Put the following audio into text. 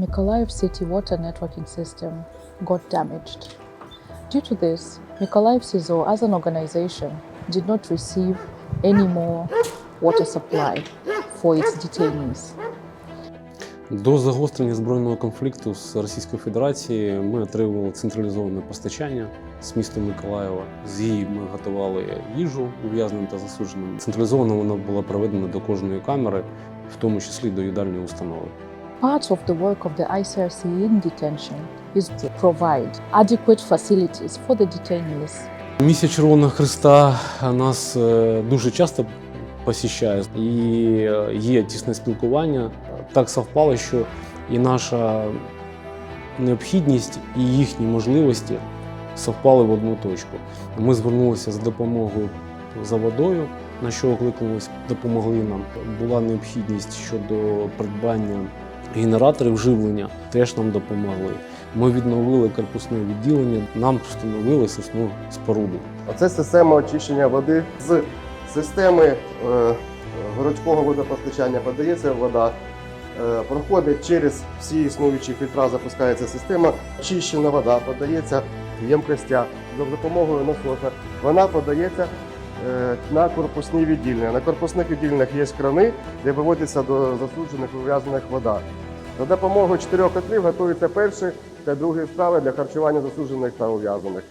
Mykolaiv city water networking system got damaged. Due to this, Mykolaiv CISO as an organization did not receive any more water supply for its detainees. До загострення збройного конфлікту з Російською Федерацією ми отримували централізоване постачання з міста Миколаєва. З її ми готували їжу ув'язненим та засудженим. Централізовано вона була проведена до кожної камери, в тому числі до їдальної установи. Part of the work of the ICRC in detention is to provide adequate facilities for the detainees. Місія Червоного Христа нас е, дуже часто посіщає і е, є тісне спілкування. Так совпало, що і наша необхідність, і їхні можливості совпали в одну точку. Ми звернулися з допомогою за водою, на що окликнулись, допомогли нам. Була необхідність щодо придбання генераторів живлення, теж нам допомогли. Ми відновили корпусне відділення, нам встановили сосну споруду. Оце система очищення води з системи е, городського водопостачання подається вода, е, проходить через всі існуючі фільтра, запускається система, очищена вода подається в ємкостях за допомогою насоса. Вона подається е, на корпусні відділення. На корпусних відділеннях є крани, де виводиться до засуджених ув'язаних вода. За допомогою чотирьох котлів готуються перші та другі страви для харчування засуджених та ув'язаних.